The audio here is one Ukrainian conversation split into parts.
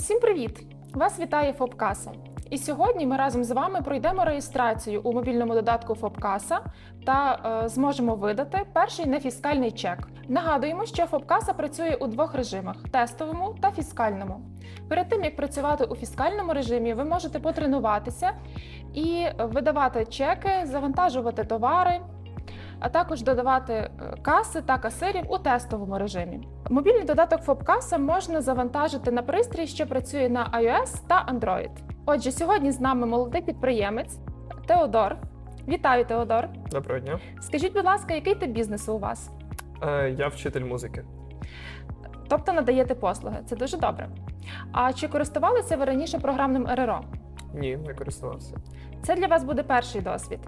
Усім привіт! Вас вітає ФОПКаса. І сьогодні ми разом з вами пройдемо реєстрацію у мобільному додатку ФОПКаса та е, зможемо видати перший нефіскальний чек. Нагадуємо, що ФОПКаса працює у двох режимах: тестовому та фіскальному. Перед тим як працювати у фіскальному режимі, ви можете потренуватися і видавати чеки, завантажувати товари, а також додавати е, каси та касирів у тестовому режимі. Мобільний додаток ФОПКаса можна завантажити на пристрій, що працює на iOS та Android. Отже, сьогодні з нами молодий підприємець Теодор. Вітаю, Теодор. Доброго дня. Скажіть, будь ласка, який тип бізнесу у вас? Е, Я вчитель музики. Тобто надаєте послуги. Це дуже добре. А чи користувалися ви раніше програмним РРО? Ні, не користувався. Це для вас буде перший досвід.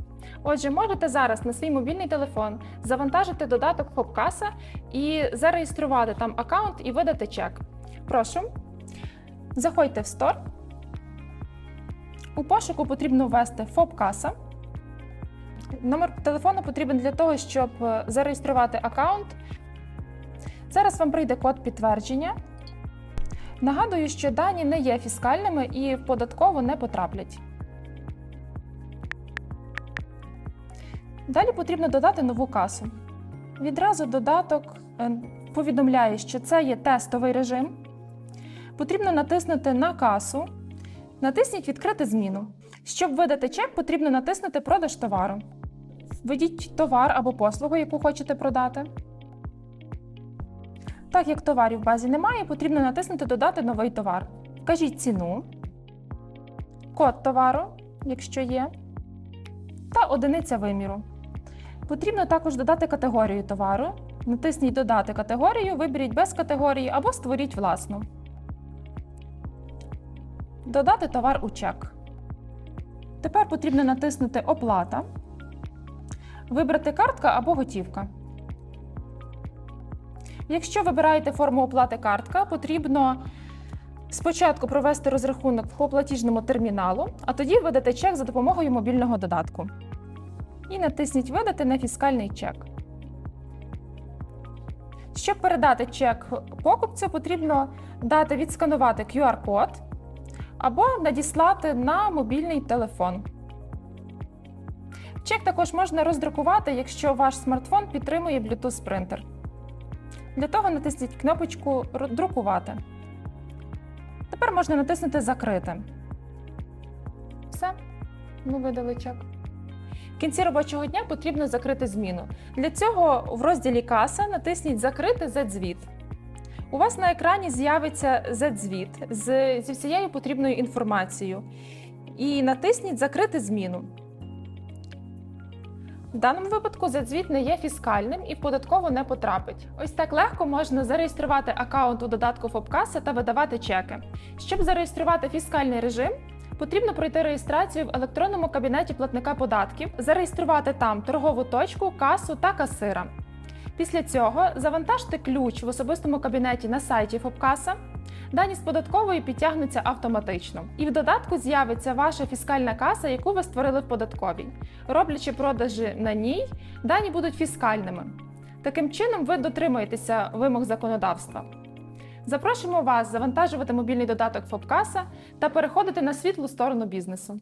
Отже, можете зараз на свій мобільний телефон завантажити додаток ФОПКаса і зареєструвати там аккаунт і видати чек. Прошу, заходьте в Store. У пошуку потрібно ввести ФОПКаса. Номер телефону потрібен для того, щоб е, зареєструвати аккаунт. Зараз вам прийде код підтвердження. Нагадую, що дані не є фіскальними і в податково не потраплять. Далі потрібно додати нову касу. Відразу додаток е, повідомляє, що це є тестовий режим. Потрібно натиснути на касу. Натисніть Відкрити зміну. Щоб видати чек, потрібно натиснути Продаж товару. Введіть товар або послугу, яку хочете продати. Так як товарів в базі немає, потрібно натиснути Додати новий товар. Вкажіть ціну, код товару, якщо є, та одиниця виміру. Потрібно також додати категорію товару. Натисніть Додати категорію, виберіть без категорії або створіть власну. Додати товар у чек. Тепер потрібно натиснути Оплата, вибрати картка або готівка. Якщо вибираєте форму оплати картка, потрібно спочатку провести розрахунок по платіжному терміналу, а тоді видати чек за допомогою мобільного додатку. І натисніть Видати на фіскальний чек. Щоб передати чек покупцю, потрібно дати відсканувати QR-код або надіслати на мобільний телефон. Чек також можна роздрукувати, якщо ваш смартфон підтримує Bluetooth принтер. Для того натисніть кнопочку Друкувати. Тепер можна натиснути Закрити. Все, ми видали чек. В кінці робочого дня потрібно закрити зміну. Для цього в розділі Каса натисніть Закрити Z-звіт. У вас на екрані з'явиться Z-звіт зі всією потрібною інформацією. І натисніть Закрити зміну. В даному випадку Z-звіт не є фіскальним і податково не потрапить. Ось так легко можна зареєструвати аккаунт у додатку ФОПКаса та видавати чеки. Щоб зареєструвати фіскальний режим, потрібно пройти реєстрацію в електронному кабінеті платника податків, зареєструвати там торгову точку, касу та касира. Після цього завантажте ключ в особистому кабінеті на сайті ФОПКаса. Дані з податкової підтягнуться автоматично, і в додатку з'явиться ваша фіскальна каса, яку ви створили в податковій. Роблячи продажі на ній, дані будуть фіскальними. Таким чином, ви дотримуєтеся вимог законодавства. Запрошуємо вас завантажувати мобільний додаток ФОПКаса та переходити на світлу сторону бізнесу.